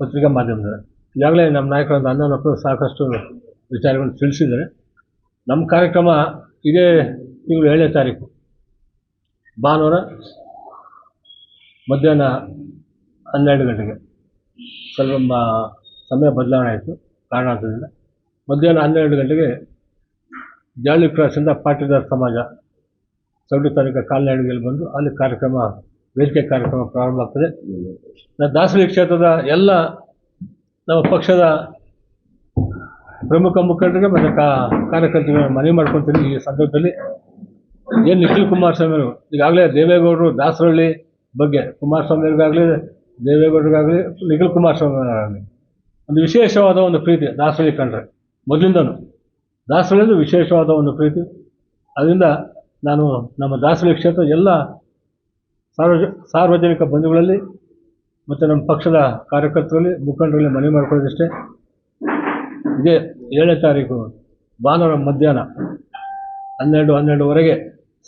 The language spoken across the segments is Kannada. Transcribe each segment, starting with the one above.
ಪತ್ರಿಕಾ ಮಾಧ್ಯಮದಲ್ಲಿ ಈಗಾಗಲೇ ನಮ್ಮ ನಾಯಕರಾದ ಮಕ್ಕಳು ಸಾಕಷ್ಟು ವಿಚಾರಗಳನ್ನು ತಿಳಿಸಿದ್ದಾರೆ. ನಮ್ಮ ಕಾರ್ಯಕ್ರಮ ಇದೇ ತಿಂಗಳು ಏಳನೇ ತಾರೀಕು. ಭಾನುವಾರ ಮಧ್ಯಾಹ್ನ ಹನ್ನೆರಡು ಗಂಟೆಗೆ ಸ್ವಲ್ಪ ಸಮಯ ಬದಲಾವಣೆ ಆಯಿತು ಕಾರಣಾಂತರದಿಂದ ಮಧ್ಯಾಹ್ನ ಹನ್ನೆರಡು ಗಂಟೆಗೆ ಜಾಲಿ ಕ್ರಾಸಿಂದ ಪಾಟೀದಾರ್ ಸಮಾಜ ಸೌಡಿ ತಾಲೂಕು ಕಾಲ್ನಡಿಗೆಯಲ್ಲಿ ಬಂದು ಅಲ್ಲಿ ಕಾರ್ಯಕ್ರಮ ವೇದಿಕೆ ಕಾರ್ಯಕ್ರಮ ಪ್ರಾರಂಭ ಆಗ್ತದೆ. ದಾಸರಿ ಕ್ಷೇತ್ರದ ಎಲ್ಲ ನಮ್ಮ ಪಕ್ಷದ ಪ್ರಮುಖ ಮುಖಂಡರಿಗೆ ಮತ್ತು ಕಾ ಕಾರ್ಯಕರ್ತರಿಗೆ ಮನವಿ ಮಾಡ್ಕೊತೀನಿ ಈ ಸಂದರ್ಭದಲ್ಲಿ. ಏನು ನಿಖಿಲ್ ಕುಮಾರಸ್ವಾಮಿ ಅವರು ಈಗಾಗಲೇ ದೇವೇಗೌಡರು, ದಾಸರಹಳ್ಳಿ ಬಗ್ಗೆ ಕುಮಾರಸ್ವಾಮಿ ಅವ್ರಿಗಾಗಲಿ ದೇವೇಗೌಡರಿಗಾಗಲಿ, ನಿಖಿಲ್ ಕುಮಾರಸ್ವಾಮಿ ಅವರಾಗಲಿ ಒಂದು ವಿಶೇಷವಾದ ಒಂದು ಪ್ರೀತಿ ದಾಸರಳ್ಳಿ ಕಂಡ್ರೆ. ಮೊದಲಿಂದನೂ. ದಾಸರಹಳ್ಳಿ ವಿಶೇಷವಾದ ಒಂದು ಪ್ರೀತಿ. ಅದರಿಂದ ನಾನು ನಮ್ಮ ದಾಸರಳ್ಳಿ ಕ್ಷೇತ್ರ ಎಲ್ಲ ಸಾರ್ವಜ, ಸಾರ್ವಜನಿಕ ಬಂಧುಗಳಲ್ಲಿ ಮತ್ತು ನಮ್ಮ ಪಕ್ಷದ ಕಾರ್ಯಕರ್ತರಲ್ಲಿ, ಮುಖಂಡರಲ್ಲಿ ಮನವಿ ಮಾಡ್ಕೊಳ್ಳೋದಿಷ್ಟೇ. ಇದೇ ಏಳನೇ ತಾರೀಕು, ಭಾನುವಾರ ಮಧ್ಯಾಹ್ನ ಹನ್ನೆರಡು, ಹನ್ನೆರಡುವರೆಗೆ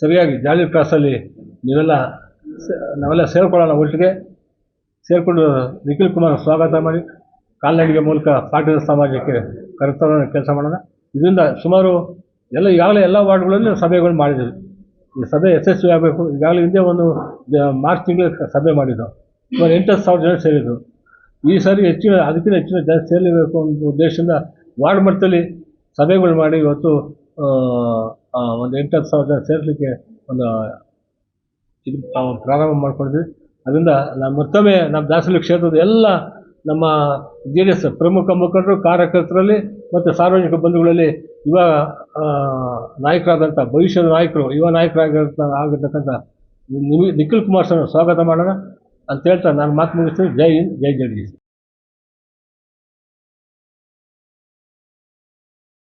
ಸರಿಯಾಗಿ ಜಾಲಿ ಕ್ರಾಸಲ್ಲಿ ನೀವೆಲ್ಲ ನಾವೆಲ್ಲ ಸೇರ್ಕೊಳ್ಳೋಣ ಒಟ್ಟಿಗೆ. ಸೇರಿಕೊಂಡು ನಿಖಿಲ್ ಕುಮಾರ್ ಸ್ವಾಗತ ಮಾಡಿ, ಕಾಲ್ನಡಿಗೆ ಮೂಲಕ ಪಾಟೀಲ ಸಮಾಜಕ್ಕೆ ಕರೆತರೋ ಕೆಲಸ ಮಾಡೋಣ. ಇದರಿಂದ ಸುಮಾರು ಎಲ್ಲ, ಈಗಾಗಲೇ ಎಲ್ಲ ವಾರ್ಡ್ಗಳಲ್ಲಿ ಸಭೆಗಳು ಮಾಡಿದ್ದೀವಿ. ಸಭೆ ಯಶಸ್ವಿ ಆಗಬೇಕು. ಈಗಾಗಲೇ ಹಿಂದೆ ಒಂದು ಮಾರ್ಚ್ ತಿಂಗಳು ಸಭೆ ಮಾಡಿದ್ದು. ಸುಮಾರು ಎಂಟು ಸಾವಿರ ಜನ ಸೇರಿದ್ರು. ಈ ಸಾರಿ ಹೆಚ್ಚಿನ, ಅದಕ್ಕಿಂತ ಹೆಚ್ಚಿನ ಜನ ಸೇರಲೇಬೇಕು ಅನ್ನೋ ಉದ್ದೇಶದಿಂದ ವಾರ್ಡ್ ಮಟ್ಟದಲ್ಲಿ ಸಭೆಗಳು ಮಾಡಿ ಇವತ್ತು ಒಂದು ಎಂಟು ಹತ್ತು ಸಾವಿರ ಜನ ಸೇರಲಿಕ್ಕೆ ಒಂದು, ಇದು ಪ್ರಾರಂಭ ಮಾಡ್ಕೊಂಡಿದ್ವಿ. ಅದರಿಂದ ನಮ್ಮ ಮತ್ತೊಮ್ಮೆ ನಮ್ಮ ದಾಸಲಿ ಕ್ಷೇತ್ರದ ಎಲ್ಲ ನಮ್ಮ ಜೆ ಡಿ ಎಸ್ ಪ್ರಮುಖ ಮುಖಂಡರು, ಕಾರ್ಯಕರ್ತರಲ್ಲಿ ಮತ್ತು ಸಾರ್ವಜನಿಕ ಬಂಧುಗಳಲ್ಲಿ ಯುವ ನಾಯಕರಾದಂಥ ಭವಿಷ್ಯದ ನಾಯಕರು, ಯುವ ನಾಯಕರಾಗಿರ್ತ ಆಗಿರ್ತಕ್ಕಂಥ ನಿಖಿಲ್ ನಿಖಿಲ್ ಕುಮಾರಸ್ವಾಮಿ ಸ್ವಾಗತ ಮಾಡೋಣ. ಅಂತ ಹೇಳ್ತಾ ನಾನು ಮಾತು ಮುಗಿಸ್ತೀನಿ. ಜೈ ಹಿಂದ್, ಜೈ ಜಗದೀಶ್